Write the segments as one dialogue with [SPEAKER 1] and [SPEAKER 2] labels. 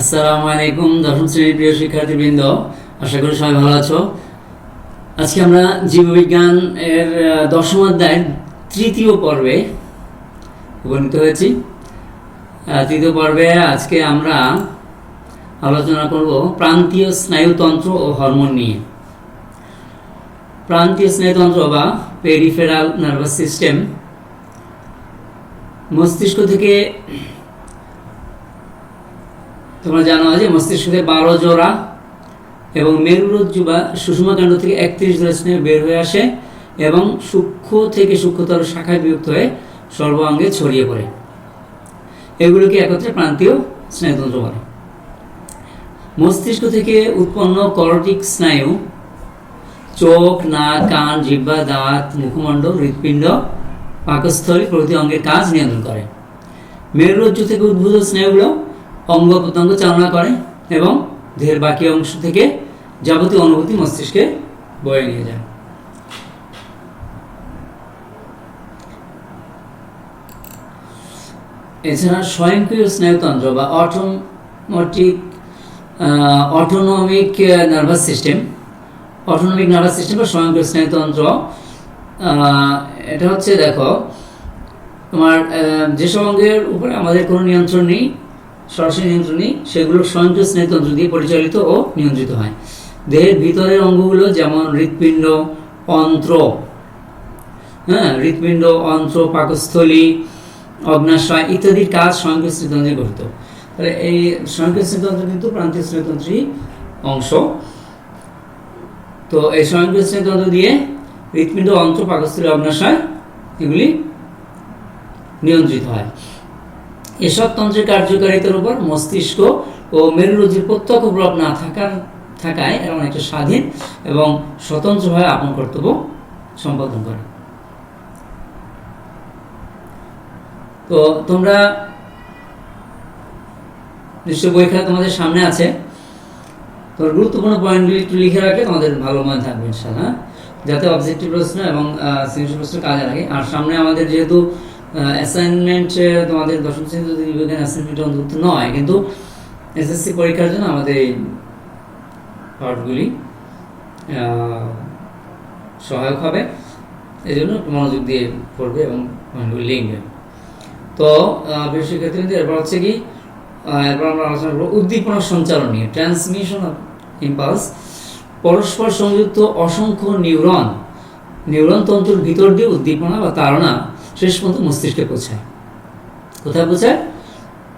[SPEAKER 1] আসসালামু আলাইকুম দশম শ্রেণির প্রিয় শিক্ষার্থীবৃন্দ, আশা করি সবাই ভালো আছো। আজকে আমরা জীববিজ্ঞান এর দশম অধ্যায়ের তৃতীয় পর্বে উপনীত হয়েছি। তৃতীয় পর্বে আজকে আমরা আলোচনা করব প্রান্তীয় স্নায়ুতন্ত্র ও হরমোন নিয়ে। প্রান্তীয় স্নায়ুতন্ত্র বা পেরিফেরাল নার্ভাস সিস্টেম মস্তিষ্ক থেকে তোমরা জানো যে মস্তিষ্ক থেকে বারো জোড়া এবং মেরুরজ্জু বা সুষমাকাণ্ড থেকে একত্রিশ জোড়া স্নেহ বের হয়ে আসে এবং সূক্ষ্ম থেকে সূক্ষ্মতর শাখায় বিভক্ত হয়ে সর্বাঙ্গে ছড়িয়ে পড়ে। এগুলোকে একত্রে প্রান্তীয় স্নায়ুতন্ত্র বলে। মস্তিষ্ক থেকে উৎপন্ন করটিক স্নায়ু, চোখ, নাক, কান, জিহ্বা, দাঁত, মুখমণ্ডল, হৃৎপিণ্ড, পাকস্থলী প্রভৃতি অঙ্গের কাজ নিয়ন্ত্রণ করে। মেরুরজ্জু থেকে উদ্ভূত স্নায়ুগুলো অঙ্গ প্রত্যঙ্গ চালনা করে এবং দেহের বাকি অংশ থেকে যাবতীয় অনুভূতি মস্তিষ্কে বয়ে নিয়ে যায়। এছাড়া স্বয়ংক্রিয় স্নায়ুতন্ত্র বা automatic autonomic nervous system autonomic nervous system বা স্বয়ংক্রিয় স্নায়ুতন্ত্র এটা হচ্ছে দেখো তোমার যেসব অঙ্গের উপরে আমাদের কোনো নিয়ন্ত্রণ নেই সরাসরি নিয়ন্ত্রণ সেগুলো স্বয়ংক্রিয় স্নায়ুতন্ত্র দিয়ে পরিচালিত ও নিয়ন্ত্রিত হয়। দেহের ভিতরের অঙ্গগুলো যেমন হৃৎপিণ্ড, অন্ত্র হ্যাঁ হৃৎপিণ্ড, অন্ত্র, পাকস্থলী, অগ্নাশয় ইত্যাদির কাজ স্বয়ংক্রিয় স্নায়ুতন্ত্রে গঠিত। তাহলে এই স্বয়ংক্রিয় স্নায়ুতন্ত্র কিন্তু প্রান্তীয় স্নায়ুতন্ত্রই অংশ। তো এই স্বয়ংক্রিয় স্নায়ুতন্ত্র দিয়ে হৃৎপিণ্ড, অন্ত্র, পাকস্থলী, অগ্নাশয় এগুলি নিয়ন্ত্রিত হয়। এসব তন্ত্রের কার্যকারিতার উপর মস্তিষ্ক ও মেরুরজ্জুর প্রত্যক্ষ প্রভাব না থাকার, থাকায় এরা অনেকটা স্বাধীন এবং স্বতন্ত্রভাবে আপন কর্তব্য সম্পাদন করে তো তোমরা নিশ্চয় বই খাতা তোমাদের সামনে আছে তোর গুরুত্বপূর্ণ পয়েন্টগুলি একটু লিখে রাখলে তোমাদের ভালো মনে থাকবে ইনশাল্লাহ? যাতে অবজেক্টিভ প্রশ্ন এবং সৃজনশীল প্রশ্ন কাজে লাগে আর সামনে আমাদের যেহেতু অ্যাসাইনমেন্ট তোমাদের দশম শ্রেণি বিজ্ঞান অ্যাসাইনমেন্ট অন্তর্ভুক্ত নয়, কিন্তু এসএসসি পরীক্ষার জন্য আমাদের এই পার্টগুলি সহায়ক হবে। এই জন্য মনোযোগ দিয়ে পড়বে এবং লিখবে। তো বিশেষ শিক্ষার্থীদের এরপর হচ্ছে কি এরপর আমরা আলোচনা করব উদ্দীপনা সঞ্চালন নিয়ে ট্রান্সমিশন অফ ইম্পালস পরস্পর সংযুক্ত অসংখ্য নিউরন নিউরন তন্ত্রের ভিতর দিয়ে উদ্দীপনা বা তাড়না শেষ পর্যন্ত মস্তিষ্কে পৌঁছায়। কোথায় পৌঁছায়?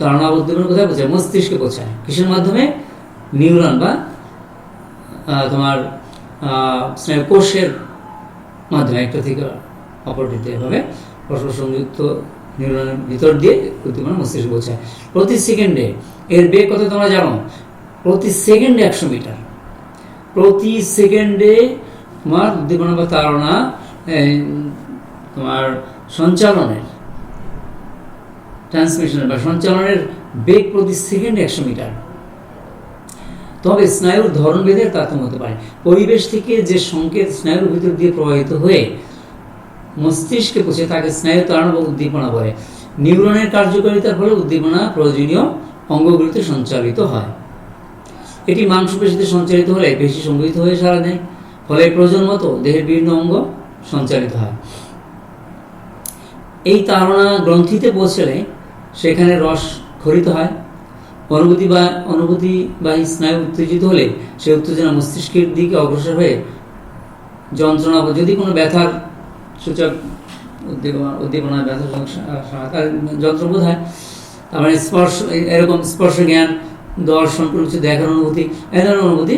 [SPEAKER 1] বা উদ্দীপনা কোথায় পৌঁছায়? মস্তিষ্কে পৌঁছায়। কিসের মাধ্যমে? নিউরন বা তোমার কোষের মাধ্যমে একটা থেকে অপরটিতে এভাবে পরস্পর সংযুক্ত নিউরনের ভিতর দিয়ে উদ্দীপনা মস্তিষ্কে পৌঁছায়। প্রতি সেকেন্ডে এর বেগ কত তোমরা জানো? প্রতি সেকেন্ডে একশো মিটার। প্রতি সেকেন্ডে তোমার উদ্দীপনা বা এই, তোমার সঞ্চালনের ট্রান্সমিশনের বা সঞ্চালনের বেগ প্রতি সেকেন্ডে একশো মিটার। তবে স্নায়ুর ধরন ভেদে তারতম্য হতে পারে। পরিবেশ থেকে যে সংকেত স্নায়ুর ভিতর দিয়ে প্রবাহিত হয়ে মস্তিষ্কে পৌঁছে, তাকে স্নায়ু তাড়ানো বা উদ্দীপনা বলে। নিউরনের কার্যকারিতার ফলে উদ্দীপনা প্রয়োজনীয় অঙ্গগুলিতে সঞ্চালিত হয়। এটি মাংসপেশিতে সঞ্চালিত হলে বেশি সংগঠিত হয়ে সারা দেয়। ফলে প্রয়োজন মতো দেহের বিভিন্ন অঙ্গ সঞ্চালিত হয়। এই তাড়না গ্রন্থিতে পৌঁছলে সেখানে রস খরিত হয়। অনুভূতি বা অনুভূতি বা স্নায়ু উত্তেজিত হলে সে উত্তেজনা মস্তিষ্কের দিকে অগ্রসর হয়ে যন্ত্রণা বা যদি কোনো ব্যথার সূচক উদ্দীপনা উদ্দীপনা ব্যথা যন্ত্র বোধ হয় তারপরে স্পর্শ, এরকম স্পর্শ জ্ঞান দর্শন কিছু দেখার অনুভূতি এই ধরনের অনুভূতি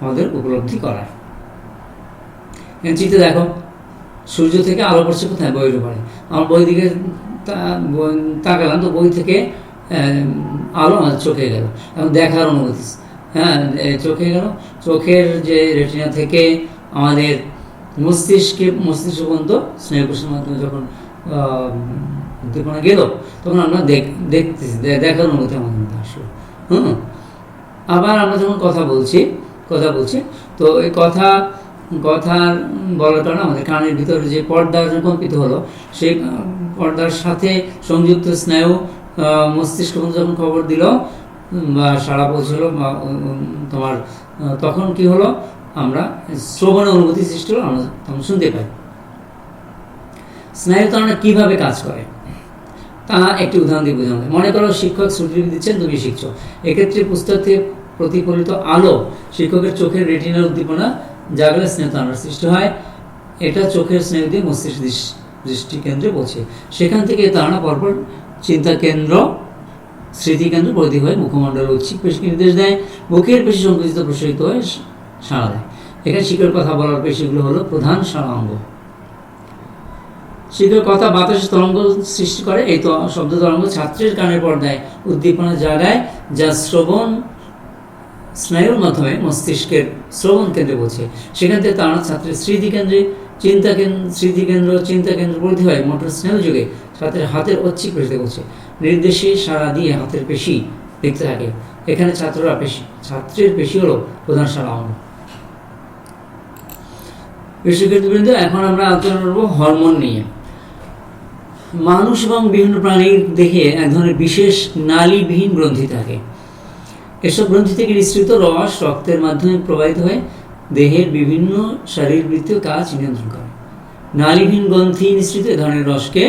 [SPEAKER 1] আমাদের উপলব্ধি করায় চিত্রে দেখো সূর্য থেকে আলো পড়ছে কোথায়? বইয়ের উপরে। আমার বই দিকে তাকালাম, তো বই থেকে আলো আমার চোখে গেল এবং দেখার অনুভূতি। হ্যাঁ চোখে গেল চোখের যে রেটিনা থেকে আমাদের মস্তিষ্কে, মস্তিষ্ক পর্যন্ত স্নেহকোষের মাধ্যমে যখন উদ্দীপনা গেল, তখন আমরা দেখ, দেখতেছি দেখার অনুভূতি আমাদের মধ্যে আসলো। হুম? আবার আমরা যখন কথা বলছি কথা বলছি, তো এই কথা কথা বলার কারণে আমাদের কানের ভিতরে যে পর্দা কম্পিত হলো, সেই পর্দার সাথে সংযুক্ত স্নায়ু মস্তিষ্ক যখন খবর দিল বা সাড়া পৌঁছলো, বা তোমার তখন কি হলো? আমরা শ্রবণের অনুভূতি সৃষ্টি হলো, আমরা তখন শুনতে পাই। স্নায়ু তারা কীভাবে কাজ করে? তা একটি উদাহরণ দিয়ে বোঝানো। মনে করো শিক্ষক ছুটি দিচ্ছেন, তুমি শিখছো। এক্ষেত্রে পুস্তক থেকে প্রতিফলিত আলো শিক্ষকের চোখের রেটিনার উদ্দীপনা জাগলে স্নেহ তারার সৃষ্টি হয়, এটা চোখের স্নেহ দিয়ে মস্তিষ্ক দৃষ্টি কেন্দ্রে পৌঁছে। সেখান থেকে তারা পরপর চিন্তা কেন্দ্র স্মৃতি কেন্দ্র প্রতি হয়ে মুখমণ্ডল ঐচ্ছিক পেশিকে নির্দেশ দেয়। মুখের পেশি সংকুচিত প্রসারিত হয়ে সাড়া দেয়। এখানে শিখের কথা বলার পেশিগুলো হলো প্রধান সাড়া অঙ্গ। শিখের কথা বাতাসে তরঙ্গ সৃষ্টি করে, এই শব্দ তরঙ্গ ছাত্রের কানের পর্দায় উদ্দীপনা জাগায় যা শ্রবণ স্নায়ুর মাধ্যমে মস্তিষ্কের শ্রবণ কেন্দ্রে পৌঁছে সেখান থেকে তারা ছাত্রের স্মৃতি কেন্দ্রে চিন্তা কেন্দ্র স্মৃতি কেন্দ্র চিন্তা কেন্দ্র পরিধি হয় মোটর স্নেহ যুগে ছাত্রের হাতের ঐচ্ছিক পেশিতে পৌঁছে নির্দেশে সারা দিয়ে হাতের পেশি দেখতে থাকে। এখানে ছাত্ররা পেশি ছাত্রের পেশি হলো প্রধান সারা অঙ্গ। বিশ্বক্ষেত্রবৃন্দ এখন আমরা আলোচনা করব হরমোন নিয়ে। মানুষ এবং বিভিন্ন প্রাণীর দেহে এক ধরনের বিশেষ নালীবিহীন গ্রন্থি থাকে। এসব গ্রন্থি থেকে নিঃসৃত রস রক্তের মাধ্যমে প্রবাহিত হয়ে দেহের বিভিন্ন শারীরবৃত্তীয় কাজ নিয়ন্ত্রণ করে। নালীবিহীন গ্রন্থি নিঃসৃত এ ধরনের রসকে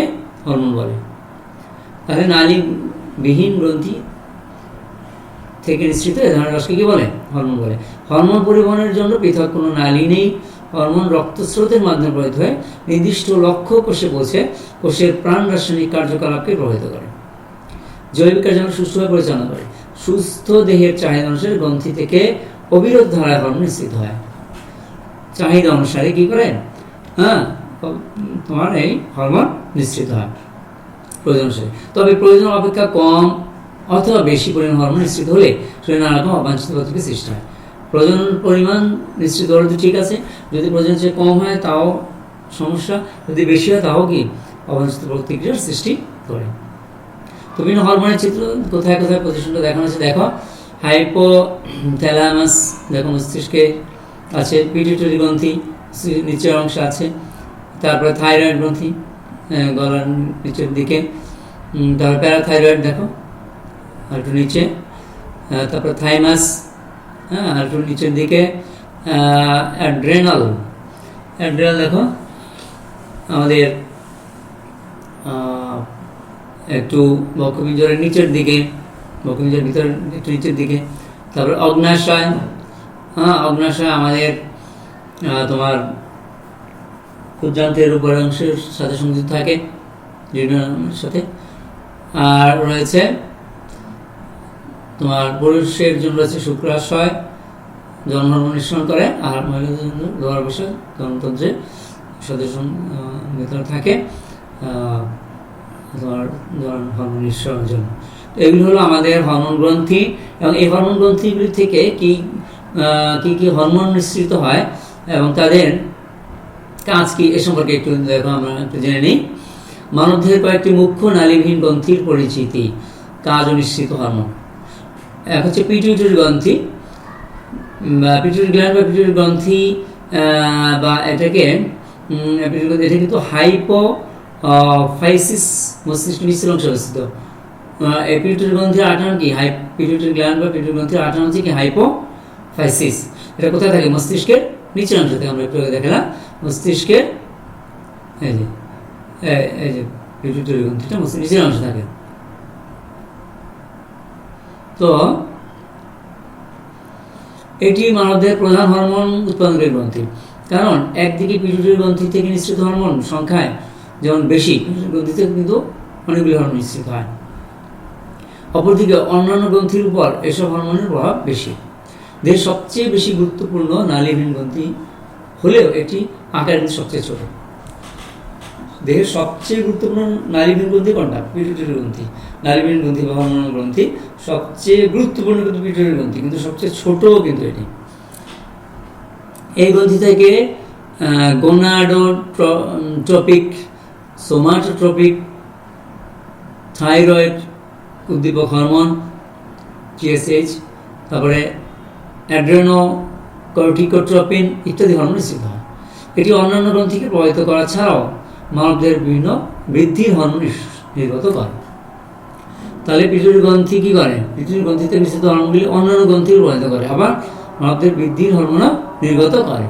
[SPEAKER 1] হরমোন বলে। তাহলে নালীবিহীন গ্রন্থি থেকে নিঃসৃত এ ধরনের রসকে কি বলে? হরমোন বলে। হরমোন পরিবহনের জন্য পৃথক কোনো নালী নেই। হরমোন রক্তস্রোতের মাধ্যমে প্রবাহিত হয়ে নির্দিষ্ট লক্ষ্য কোষে পৌঁছে কোষের প্রাণ রাসায়নিক কার্যকলাপকে প্রভাবিত করে। জৈবিক কার্যক্রম সুষ্ঠুভাবে পরিচালনা করে। সুস্থ দেহের চাহিদা অনুসারে গ্রন্থি থেকে অবিরোধ হরমোন নিশ্চিত হয়। চাহিদা অনুসারে কি করে? হ্যাঁ তোমার এই হরমোন নিশ্চিত হয়। প্রয়োজন অনুসারে। তবে প্রয়োজন অপেক্ষা কম অথবা বেশি পরিমাণ হরমোন নিশ্চিত হলে শরীরে নানা রকম অবাঞ্ছিত প্রতিক্রিয়া সৃষ্টি হয়। প্রয়োজন পরিমাণ নিশ্চিত হলে তো ঠিক আছে। যদি প্রয়োজন চেয়ে কম হয়, তাও সমস্যা। যদি বেশি হয়, তাও কি অবাঞ্ছিত প্রতিক্রিয়ার সৃষ্টি করে। বিভিন্ন হরমোনের চিত্র কোথায় কোথায় পজিশনটা দেখানো আছে দেখো। হাইপো, থ্যালামাস, দেখো মস্তিষ্কে আছে পিটিউটারি গ্রন্থি নিচের অংশে আছে, তারপরে থাইরয়েড গ্রন্থি গলার নিচের দিকে। তারপর প্যারাথাইরয়েড, দেখো, আর একটু নিচে। তারপরে থাইমাস হ্যাঁ আর একটু নিচের দিকে। অ্যাড্রেনাল। অ্যাড্রেনাল, দেখো, আমাদের একটু বক্ষপিঞ্জরের নিচের দিকে বক্ষপিঞ্জরের ভিতরে একটু নিচের দিকে। তারপর অগ্নাশয় হ্যাঁ অগ্নাশয় আমাদের তোমার ক্ষুদ্রান্তের উপরের অংশের সাথে সংযুক্ত থাকে সাথে। আর রয়েছে তোমার পুরুষের জন্য রয়েছে শুক্রাশয় জন্ম নিঃসরণ করে, আর মহিলাদের জন্য লোয়ার বসে গণতন্ত্রের সদস্য ভিতরে থাকে। আহ, তোমার ধর হরমোন নিঃসরণের জন্য তো এগুলো হলো আমাদের হরমোন গ্রন্থি এবং এই হরমোন গ্রন্থিগুলি থেকে কি কি কি হরমোন নিঃসৃত হয় এবং তাদের কাজ কি এ সম্পর্কে একটু দেখো আমরা একটু জেনে নিই। মানবদেহের কয়েকটি মুখ্য নালীবিহীন গ্রন্থির পরিচিতি। কাজ নিশ্চিত হরমোন এক হচ্ছে পিটিউটারি গ্রন্থি। পিটুইটারি গ্ল্যান্ড বা পিটুইটারি গ্রন্থি বা এটাকে এটা কিন্তু হাইপো ফাইসিস মস্তিষ্ক নিচের অংশে অবস্থিত পিটুইটারি গ্রন্থির আটান কি? হাই পিটুইটারি গ্ল্যান্ড বা পিটুইটারি গ্রন্থির আটান হচ্ছে কি? হাইপো ফাইসিস এটা কোথায় থাকে? মস্তিষ্কের নিচের অংশ থেকে। আমরা একটু দেখালাম। মস্তিষ্কের এই যে এই- যে পিটুইটারি গ্রন্থিটা নিচের অংশে থাকে। তো, এটি মানবদের প্রধান হরমোন উৎপাদনকারী গ্রন্থি। কারণ একদিকে পিটুইটারি গ্রন্থি থেকে নিঃসৃত হরমোন সংখ্যায় যেমন বেশি পিটুইটারি গ্রন্থি থেকে কিন্তু অনেকগুলি হরমোন নিশ্চিত হয়। অপরদিকে অন্যান্য গ্রন্থির উপর এসব হরমোনের প্রভাব বেশি। দেহের সবচেয়ে বেশি গুরুত্বপূর্ণ নালীহীন গ্রন্থি হলেও এটি আকারে কিন্তু সবচেয়ে ছোট। দেহের সবচেয়ে গুরুত্বপূর্ণ নারীবিহীন গ্রন্থি কোনটা? পিটুইটারি গ্রন্থি। নারীবিহীন গ্রন্থি বা হরমোনাল গ্রন্থি সবচেয়ে গুরুত্বপূর্ণ কিন্তু পিটুইটারি গ্রন্থি, কিন্তু সবচেয়ে ছোট কিন্তু এটি। এই গ্রন্থি থেকে গোনাডোট্রপিক সোমাটোট্রপিক থাইরয়েড উদ্দীপক হরমোন টিএসএইচ তারপরে অ্যাড্রেনো কর্টিকোট্রপিন ইত্যাদি হরমোন নিশ্চিত হয় এটি অন্যান্য গ্রন্থিকে প্রভাবিত করা ছাড়াও মানবদের বিভিন্ন বৃদ্ধির হরমোন নির্গত করে। তাহলে পিটুরি গ্রন্থি কি করে? পিটুরি গ্রন্থিতে নিশ্চিত হরমোনগুলি অন্যান্য গ্রন্থি প্রভাবিত করে, আবার মানবদের বৃদ্ধির হরমোনও নির্গত করে।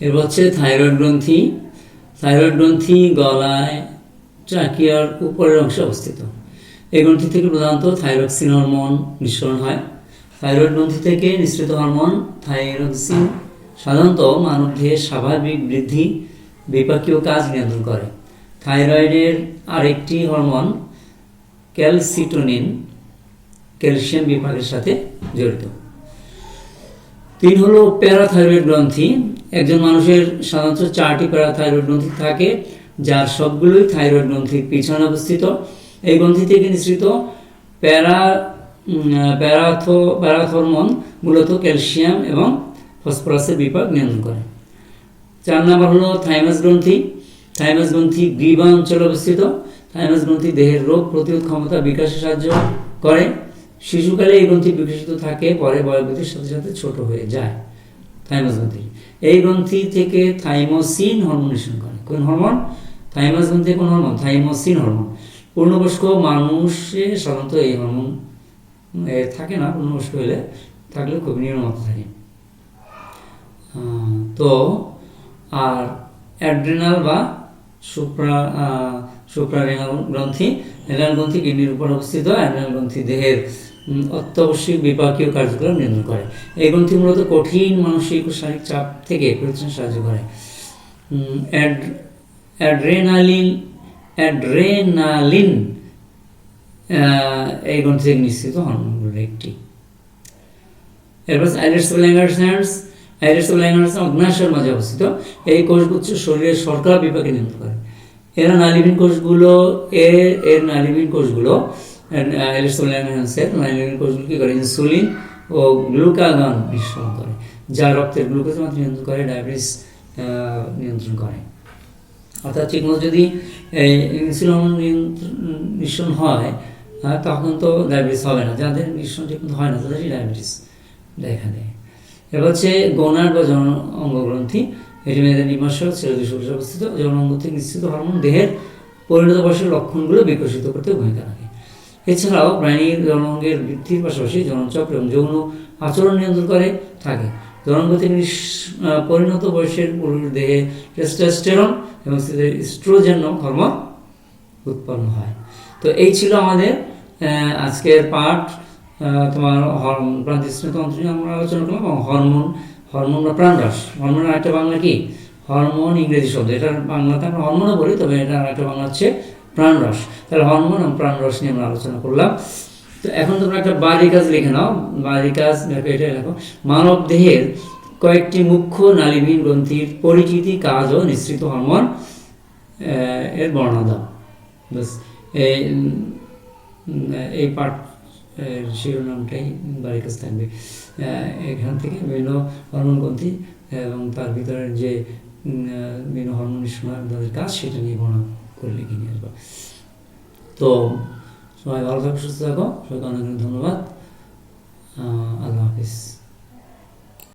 [SPEAKER 1] এরপর হচ্ছে থাইরয়েড গ্রন্থি। থাইরয়েড গ্রন্থি গলায় ট্রাকিয়ার উপরের অংশে অবস্থিত। এই গ্রন্থি থেকে প্রধানত থাইরক্সিন হরমোন নিঃসরণ হয়। থাইরয়েড গ্রন্থি থেকে নিঃসৃত হরমোন, থাইরক্সিন সাধারণত মানবদেহের স্বাভাবিক বৃদ্ধি, বিপাকীয় কাজ নিয়ন্ত্রণ করে। থাইরয়েডের আরেকটি হরমোন ক্যালসিটোনিন, ক্যালসিয়াম বিপাকের সাথে জড়িত। তিন হলো প্যারাথাইরয়েড গ্রন্থি। একজন মানুষের সাধারণত চারটি প্যারাথাইরয়েড গ্রন্থি থাকে, যার সবগুলোই থাইরয়েড গ্রন্থির পিছনে অবস্থিত। এই গ্রন্থি থেকে নিঃসৃত প্যারা প্যারাথো, প্যারাথরমন মূলত ক্যালসিয়াম এবং ফসফরাসের বিপাক নিয়ন্ত্রণ করে। চার নম্বর হলো থাইমাস গ্রন্থি। থাইমাস গ্রন্থি গ্রীবা অঞ্চলে অবস্থিত। থাইমাস গ্রন্থি দেহের রোগ প্রতিরোধ ক্ষমতা বিকাশে সাহায্য করে। শিশুকালে এই গ্রন্থি বিকশিত থাকে, পরে বয়োবৃদ্ধির সাথে সাথে ছোট হয়ে যায়। থাইমাস গ্রন্থি এই গ্রন্থি থেকে থাইমোসিন হরমোন নিঃসরণ করে। কোন হরমোন থাইমাস গ্রন্থি কোন হরমোন থাইমোসিন হরমোন পূর্ণবয়স্ক মানুষে সাধারণত এই হরমোন থাকে না। পূর্ণবয়স্ক হলে থাকলেও খুব নিয়মত থাকে। তো, আর অ্যাড্রেনাল বা সুপ্রা সুপ্রারেনাল গ্রন্থি অ্যাড্রেনাল গ্রন্থি কিডনির উপর অবস্থিত। অ্যাড্রেনাল গ্রন্থি দেহের অত্যাবশ্যক বিপাকীয় কার্যক্রম নিয়ন্ত্রণ করে। এই গ্রন্থি মূলত কঠিন মানসিক ও শারীরিক চাপ থেকে পরিত্রাণে সাহায্য করে। অ্যাড্রেনালিন অ্যাড্রেনালিন এই গ্রন্থি নিশ্চিত হরমোনগুলোর একটি। এরপর আইরিস ল্যাঙ্গার্সন্স আইরিস ল্যাঙ্গার্স অগ্নাশয়ের মাঝে অবস্থিত। এই কোষগুচ্ছ শরীরের শর্করা বিপাকে নিয়ন্ত্রণ করে। এরা নালিবিন কোষগুলো এর এর নালিবিন কোষগুলো আইরিস ল্যাঙ্গার্সের নালিবিন কোষগুলো কি করে? ইনসুলিন ও গ্লুকাগন নিঃসরণ করে, যা রক্তের গ্লুকোজ মাত্রা নিয়ন্ত্রণ করে, ডায়াবেটিস নিয়ন্ত্রণ করে। অর্থাৎ ঠিকমতো যদি ইনসুলিন নিঃসরণ হয় তখন তো ডায়াবেটিস হবে না। যাদের নিঃসরণ ঠিকমতো হয় না, তাদেরই ডায়াবেটিস দেখা দেয়। এবার হচ্ছে গোনার বা জন অঙ্গগ্রন্থি। এটি মেয়েদের নিমাশক ছেলে দুশো অবস্থিত। যৌন অঙ্গ থেকে নিশ্চিত হরমোন দেহের পরিণত বয়সের লক্ষণগুলো বিকশিত করতে ভূমিকা রাখে। এছাড়াও প্রাণীর যৌনাঙ্গের বৃদ্ধির পাশাপাশি যৌনচক্র এবং যৌন আচরণ নিয়ন্ত্রণ করে থাকে। থেকে পরিণত বয়সের পুরুষ দেহে টেস্টোস্টেরন এবং স্ট্রোজেন হরমোন উৎপন্ন হয়। তো এই ছিল আমাদের আজকের পাঠ তোমার হরমোন নিয়ে আমরা আলোচনা করলাম এবং হরমোন হরমোন বা প্রাণরস। হরমোনের একটা বাংলা কি? হরমোন ইংরেজি শব্দ। এটার বাংলাতে আমরা হরমোনও বলি, তবে এটার একটা বাংলা হচ্ছে প্রাণরস। তাহলে হরমোন এবং প্রাণরস নিয়ে আমরা আলোচনা করলাম। তো এখন তোমরা একটা বাড়ি কাজ লিখে নাও। বাড়ি কাজ, দেখো এটা লেখো মানব দেহের কয়েকটি মুখ্য নালীবিহীন গ্রন্থির পরিচিতি, কাজ ও নিঃসৃত হরমোন এর বর্ণনা দাও। বাস এই পাঠ শিরোনামটাই বাড়ির কাছে থাকবে। এখান থেকে বিভিন্ন হরমোন গ্রন্থি এবং তার ভিতরের যে বিভিন্ন হরমোন নিঃসরণ তাদের কাজ সেটা নিয়ে বর্ণনা করে লিখে নিয়ে আসব? তো সবাই ভালো থাকো, সুস্থ থাকো, সবাইকে অনেক ধন্যবাদ। আল্লাহ হাফিজ।